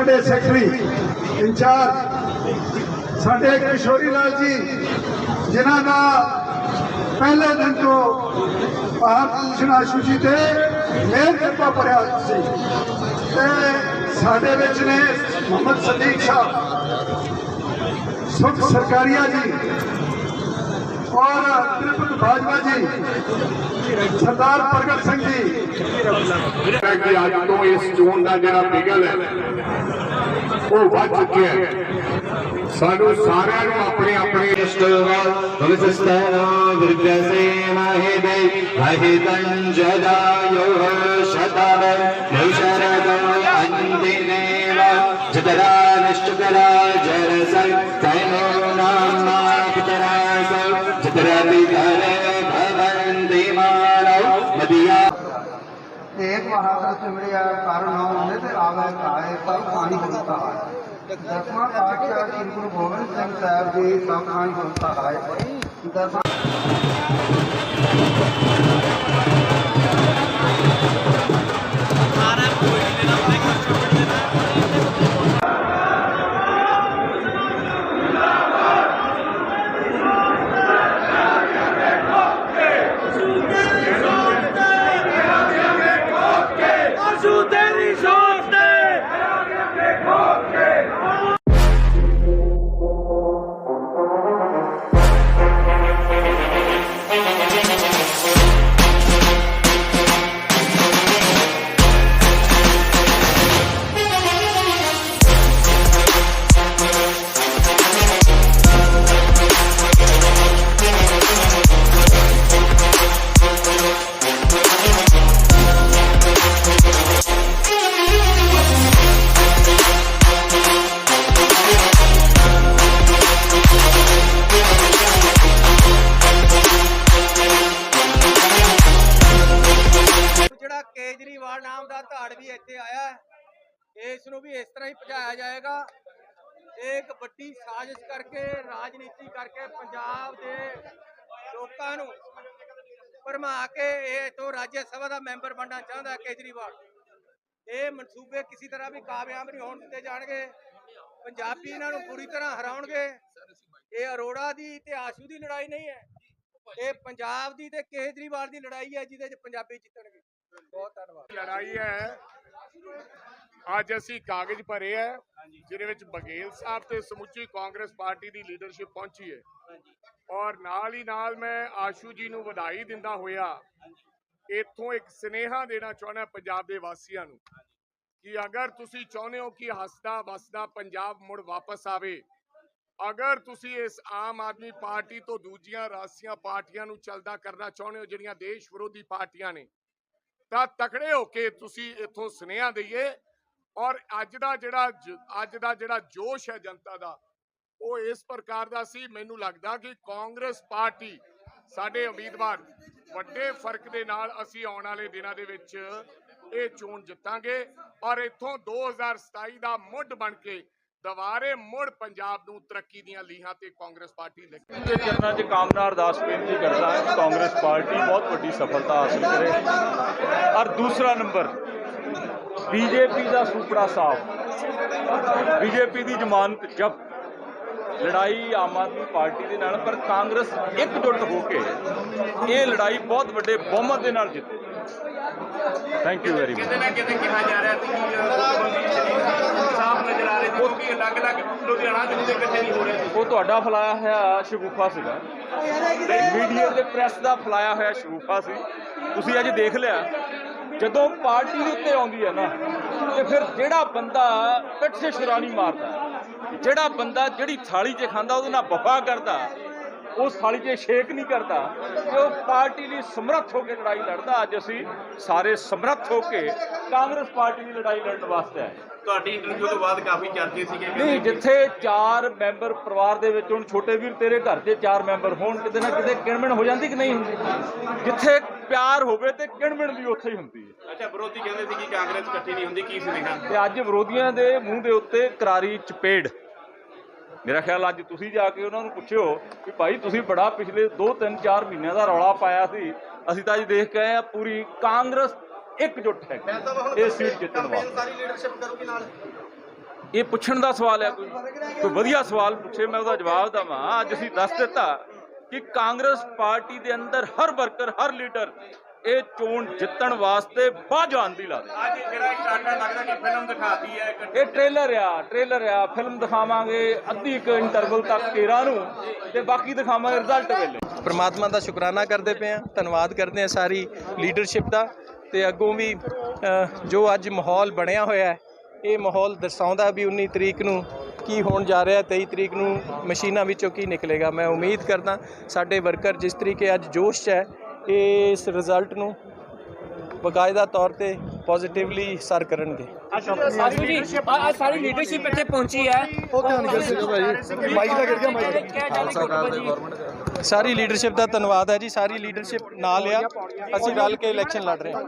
ਸਾਡੇ secretary incharge, ਸਾਡੇ ਕਿਸ਼ੋਰੀ ਲਾਲ ਜੀ, ਜਿਨ੍ਹਾਂ ਦਾ ਪਹਿਲੇ ਦਿਨ ਤੋਂ ਭਾਰਤ ਭੂਸ਼ਣ ਆਸ਼ੂ ਜੀ ਤੇ ਮੇਰ ਕਿਰਪਾ ਭਰਿਆ ਸੀ। ਤੇ ਸਾਡੇ ਵਿੱਚ ਨੇ ਮੁਹੰਮਦ ਸਦੀਕ ਸਾਹਿਬ, ਸੁਖ ਸਰਕਾਰੀਆ ਜੀ ਔਰ ਤ੍ਰਿਪਤ ਬਾਜਵਾ ਜੀ ਸਰਦਾਰ ਪ੍ਰਗਟ ਸਿੰਘ ਜੀ ਹੈ ਕਿ ਅੱਜ ਤੋਂ ਇਸ ਚੋਣ ਦਾ ਜਿਹੜਾ ਬਿਗਲ ਹੈ ਉਹ ਵੱਧ ਚੁੱਕਿਆ ਹੈ ਸਾਨੂੰ ਸਾਰਿਆਂ ਨੂੰ ਆਪਣੇ ਆਪਣੇ ਮਦੀਆ ایک بہادر سمریا کار نام ہونے سے آوے کائے سب کھانی ہوتا ہے دسواں پاٹشاہ شری گرو گوبند سنگھ صاحب جی سب کھانی ہوتا ہے دسواں ਇਸ ਨੂੰ ਵੀ ਇਸ ਤਰ੍ਹਾਂ ਹੀ ਭਜਾਇਆ ਜਾਏਗਾ। ਇਹ ਇੱਕ ਵੱਡੀ ਸਾਜ਼ਿਸ਼ ਕਰਕੇ, ਰਾਜਨੀਤੀ ਕਰਕੇ ਪੰਜਾਬ ਦੇ ਲੋਕਾਂ ਨੂੰ ਭਰਮਾ ਕੇ ਇਹ ਇਥੋਂ ਰਾਜ ਸਭਾ ਦਾ ਮੈਂਬਰ ਬਣਨਾ ਚਾਹੁੰਦਾ ਕੇਜਰੀਵਾਲ। ਇਹ ਮਨਸੂਬੇ ਕਿਸੇ ਤਰ੍ਹਾਂ ਵੀ ਕਾਮਯਾਬ ਨਹੀਂ ਹੋਣ ਦਿੱਤੇ ਜਾਣਗੇ। ਪੰਜਾਬੀ ਇਹਨਾਂ ਨੂੰ ਪੂਰੀ ਤਰ੍ਹਾਂ ਹਰਾਉਣਗੇ। ਇਹ ਅਰੋੜਾ ਦੀ ਤੇ ਆਸ਼ੂ ਦੀ ਲੜਾਈ ਨਹੀਂ ਹੈ। ਇਹ ਪੰਜਾਬ ਦੀ ਤੇ ਕੇਜਰੀਵਾਲ ਦੀ ਲੜਾਈ ਹੈ, ਜਿਹਦੇ 'ਚ ਪੰਜਾਬੀ ਜਿੱਤਣਗੇ। ਬਹੁਤ ਧੰਨਵਾਦ। ਲੜਾਈ ਹੈ। ਅੱਜ ਅਸੀਂ ਕਾਗਜ਼ ਭਰੇ ਹੈ ਜਿਹਦੇ ਵਿੱਚ ਬਗੇਲ ਸਾਹਿਬ ਤੇ ਸਮੁੱਚੀ ਕਾਂਗਰਸ ਪਾਰਟੀ ਦੀ ਲੀਡਰਸ਼ਿਪ ਪਹੁੰਚੀ ਹੈ ਔਰ ਨਾਲ ਹੀ ਨਾਲ ਮੈਂ ਆਸ਼ੂ ਜੀ ਨੂੰ ਵਧਾਈ ਦਿੰਦਾ ਹੋਇਆ ਇੱਥੋਂ ਇੱਕ ਸਨੇਹਾ ਦੇਣਾ ਚਾਹੁੰਦਾ ਪੰਜਾਬ ਦੇ ਵਾਸੀਆਂ ਨੂੰ ਕਿ ਅਗਰ ਤੁਸੀਂ ਚਾਹੁੰਦੇ ਹੋ ਕਿ ਹੱਸਦਾ ਵਸਦਾ ਪੰਜਾਬ ਮੁੜ ਵਾਪਸ ਆਵੇ ਅਗਰ ਤੁਸੀਂ ਇਸ ਆਮ ਆਦਮੀ ਪਾਰਟੀ ਤੋਂ ਦੂਜੀਆਂ ਰਾਸੀਆਂ ਪਾਰਟੀਆਂ ਨੂੰ ਚਲਦਾ ਕਰਨਾ ਚਾਹੁੰਦੇ ਹੋ ਜਿਹੜੀਆਂ ਦੇਸ਼ ਵਿਰੋਧੀ ਪਾਰਟੀਆਂ ਨੇ ਤਾਂ ਤਕੜੇ ਹੋ ਕੇ ਤੁਸੀਂ ਇੱਥੋਂ ਸੁਨੇਹਾ ਦਈਏ ਔਰ ਅੱਜ ਦਾ ਜਿਹੜਾ ਅੱਜ ਦਾ ਜਿਹੜਾ ਜੋਸ਼ ਹੈ ਜਨਤਾ ਦਾ, ਉਹ ਇਸ ਪ੍ਰਕਾਰ ਦਾ ਸੀ, ਮੈਨੂੰ ਲੱਗਦਾ ਕਿ ਕਾਂਗਰਸ ਪਾਰਟੀ ਸਾਡੇ ਉਮੀਦਵਾਰ ਵੱਡੇ ਫ਼ਰਕ ਦੇ ਨਾਲ ਅਸੀਂ ਆਉਣ ਵਾਲੇ ਦਿਨਾਂ ਦੇ ਵਿੱਚ ਇਹ ਚੋਣ ਜਿੱਤਾਂਗੇ ਔਰ ਇੱਥੋਂ 2027 ਦਾ ਮੁੱਢ ਬਣ ਕੇ ਦੁਬਾਰੇ ਮੁੜ ਪੰਜਾਬ ਨੂੰ ਤਰੱਕੀ ਦੀਆਂ ਲੀਹਾਂ ਤੇ ਕਾਂਗਰਸ ਪਾਰਟੀ ਲੈ ਕੇ ਦੇ 'ਚ ਕਾਮਨਾ ਅਰਦਾਸ ਬੇਨਤੀ ਕਰਦਾ ਹਾਂ ਕਾਂਗਰਸ ਪਾਰਟੀ ਬਹੁਤ ਵੱਡੀ ਸਫਲਤਾ ਹਾਸਲ ਕਰੇ। ਔਰ ਦੂਸਰਾ ਨੰਬਰ ਬੀਜੇਪੀ ਦਾ ਸੁਪੜਾ ਸਾਫ਼। ਬੀਜੇਪੀ ਦੀ ਜ਼ਮਾਨਤ ਜ਼ਬਤ ਲੜਾਈ ਆਮ ਆਦਮੀ ਪਾਰਟੀ ਦੇ ਨਾਲ ਪਰ ਕਾਂਗਰਸ ਇਕਜੁੱਟ ਹੋ ਕੇ ਇਹ ਲੜਾਈ ਬਹੁਤ ਵੱਡੇ ਬਹੁਮਤ ਦੇ ਨਾਲ ਜਿੱਤੇ। ਥੈਂਕ ਯੂ ਵੈਰੀ ਮਚ ਕਿਤੇ ਨਾ ਕਿਤੇ ਕਿਹਾ ਜਾ ਰਿਹਾ ਸੀ ਕਿ ਸਾਫ਼ ਨਜ਼ਰ ਆ ਰਹੇ ਸੀ ਕਿਉਂਕਿ ਅਲੱਗ-ਅਲੱਗ ਲੁਧਿਆਣਾ ਚ ਜਿਹਦੇ ਇਕੱਠੇ ਨਹੀਂ ਹੋ ਰਹੇ ਸੀ। ਉਹ ਤੁਹਾਡਾ ਫਲਾਇਆ ਹੋਇਆ ਸ਼ਗੂਫਾ ਸੀਗਾ। ਮੀਡੀਆ ਦੇ ਪ੍ਰੈਸ ਦਾ ਫਲਾਇਆ ਹੋਇਆ ਸ਼ਗੂਫਾ ਸੀ। ਤੁਸੀਂ ਅੱਜ ਦੇਖ ਲਿਆ ਜਦੋਂ ਪਾਰਟੀ ਦੇ ਉੱਤੇ ਆਉਂਦੀ ਹੈ ਨਾ ਤੇ ਫਿਰ ਜਿਹੜਾ ਬੰਦਾ ਪਿੱਠ 'ਤੇ ਸ਼ਰਾਨੀ ਮਾਰਦਾ ਜਿਹੜਾ ਬੰਦਾ ਜਿਹੜੀ ਥਾਲੀ 'ਚ ਖਾਂਦਾ ਉਹਦੇ ਨਾਲ ਵਫਾ ਕਰਦਾ ਉਸ ਥਾਲੀ 'ਚ ਛੇਕ ਨਹੀਂ ਕਰਦਾ ਤੇ ਉਹ ਪਾਰਟੀ ਲਈ ਸਮਰੱਥ ਹੋ ਕੇ ਲੜਾਈ ਲੜਦਾ ਅੱਜ ਅਸੀਂ ਸਾਰੇ ਸਮਰੱਥ ਹੋ ਕੇ ਕਾਂਗਰਸ ਪਾਰਟੀ ਦੀ ਲੜਾਈ ਲੜਨ ਵਾਸਤੇ ਆਏ। ਤੁਹਾਡੀ ਇੰਟਰਵਿਊ ਤੋਂ ਬਾਅਦ ਕਾਫੀ ਚਰਚੇ ਸੀਗੇ ਨਹੀਂ ਜਿੱਥੇ ਚਾਰ ਮੈਂਬਰ ਪਰਿਵਾਰ ਦੇ ਵਿੱਚ ਹੁਣ ਛੋਟੇ ਵੀਰ ਤੇਰੇ ਘਰ 'ਚ ਚਾਰ ਮੈਂਬਰ ਹੋਣ ਕਿਤੇ ਨਾ ਕਿਤੇ ਕਿਣਮਿਣ ਹੋ ਜਾਂਦੀ ਕਿ ਨਹੀਂ ਹੁੰਦੀ? ਜਿੱਥੇ ਪਿਆਰ ਹੋਵੇ ਤੇ ਕਿਣਮਿਣ ਵੀ ਉੱਥੇ ਹੀ ਹੁੰਦੀ ਹੈ। ਅੱਛਾ ਵਿਰੋਧੀ ਕਹਿੰਦੇ ਸੀ ਕਿ ਕਾਂਗਰਸ ਇਕੱਠੀ ਨਹੀਂ ਹੁੰਦੀ ਕੀ ਸੁਨੇਹਾ? ਤੇ ਅੱਜ ਵਿਰੋਧੀਆਂ ਦੇ ਮੂੰਹ ਦੇ ਉੱਤੇ ਕਰਾਰੀ ਚਪੇੜ। ਮੇਰਾ ਖਿਆਲ ਅੱਜ ਤੁਸੀਂ ਜਾ ਕੇ ਉਹਨਾਂ ਨੂੰ ਪੁੱਛਿਓ ਕਿ ਭਾਈ ਤੁਸੀਂ ਬੜਾ ਪਿਛਲੇ 2 3 4 ਮਹੀਨਿਆਂ ਦਾ ਰੌਲਾ ਪਾਇਆ ਸੀ। ਅਸੀਂ ਤਾਂ ਅੱਜ ਦੇਖ ਕੇ ਆਏ ਆ ਪੂਰੀ ਕਾਂਗਰਸ ਇਕਜੁੱਟ ਹੈ। ਇਹ ਸੀਟ ਜਿੱਤਣ ਵਾਸਤੇ। ਸਾਰੀ ਲੀਡਰਸ਼ਿਪ ਕਰੂਗੀ ਨਾਲ। ਇਹ ਪੁੱਛਣ ਦਾ ਸਵਾਲ ਹੈ ਕੋਈ। ਕੋਈ ਵਧੀਆ ਸਵਾਲ ਪੁੱਛੇ ਮੈਂ ਉਹਦਾ ਜਵਾਬ ਦਵਾਂ। ਅੱਜ ਅਸੀਂ ਦੱਸ ਦਿੱਤਾ ਕਿ ਕਾਂਗਰਸ ਪਾਰਟੀ ਦੇ ਅੰਦਰ ਹਰ ਵਰਕਰ ਹਰ ਲੀਡਰ ਇਹ ਚੋਣ ਜਿੱਤਣ ਵਾਸਤੇ ਬਾਹ ਜਾਨ ਦੀ ਲਾ ਦੇ। ਅੱਜ ਜਿਹੜਾ ਇੱਕ ਆਟਾ ਲੱਗਦਾ ਕਿ ਫਿਲਮ ਦਿਖਾਤੀ ਹੈ ਇੱਕ ਇਹ ਟ੍ਰੇਲਰ ਆ ਟ੍ਰੇਲਰ ਆ। ਫਿਲਮ ਦਿਖਾਵਾਂਗੇ ਅੱਧੀ ਇੱਕ ਇੰਟਰਵਲ ਤੱਕ 13 ਨੂੰ ਤੇ ਬਾਕੀ ਦਿਖਾਵਾਂਗੇ ਰਿਜ਼ਲਟ ਵੇਲੇ। ਪ੍ਰਮਾਤਮਾ ਦਾ ਸ਼ੁਕਰਾਨਾ ਕਰਦੇ ਪਏ ਆ ਧੰਨਵਾਦ ਕਰਦੇ ਆ ਸਾਰੀ ਲੀਡਰਸ਼ਿਪ ਦਾ ਤੇ ਅੱਗੋਂ ਵੀ ਜੋ ਅੱਜ ਮਾਹੌਲ ਬਣਿਆ ਹੋਇਆ ਹੈ ਇਹ ਮਾਹੌਲ ਦਰਸਾਉਂਦਾ ਵੀ 19 ਤਰੀਕ ਨੂੰ ਕੀ ਹੋਣ ਜਾ ਰਿਹਾ 23 ਤਰੀਕ ਨੂੰ ਮਸ਼ੀਨਾਂ ਵਿੱਚੋਂ ਕੀ ਨਿਕਲੇਗਾ। ਮੈਂ ਉਮੀਦ ਕਰਦਾ ਸਾਡੇ ਵਰਕਰ ਜਿਸ ਤਰੀਕੇ ਅੱਜ ਜੋਸ਼ 'ਚ ਹੈ ਇਸ ਰਿਜ਼ਲਟ ਨੂੰ ਬਕਾਇਦਾ ਤੌਰ ਤੇ ਪੋਜ਼ਿਟਿਵਲੀ ਸਰ ਕਰਨਗੇ। ਸਾਰੀ ਜੀ ਅੱਜ ਸਾਰੀ ਲੀਡਰਸ਼ਿਪ ਇੱਥੇ ਪਹੁੰਚੀ ਹੈ। ਉਹ ਧਿਆਨ ਕਰ ਸਕਦਾ ਭਾਈ। ਮਾਈਕ ਦਾ ਗਿਰ ਗਿਆ ਮਾਈਕ। ਸਾਰੀ ਲੀਡਰਸ਼ਿਪ ਦਾ ਧੰਨਵਾਦ ਹੈ ਜੀ ਸਾਰੀ ਲੀਡਰਸ਼ਿਪ ਨਾਲ ਆ। ਅਸੀਂ ਰਲ ਕੇ ਇਲੈਕਸ਼ਨ ਲੜ ਰਹੇ ਹਾਂ।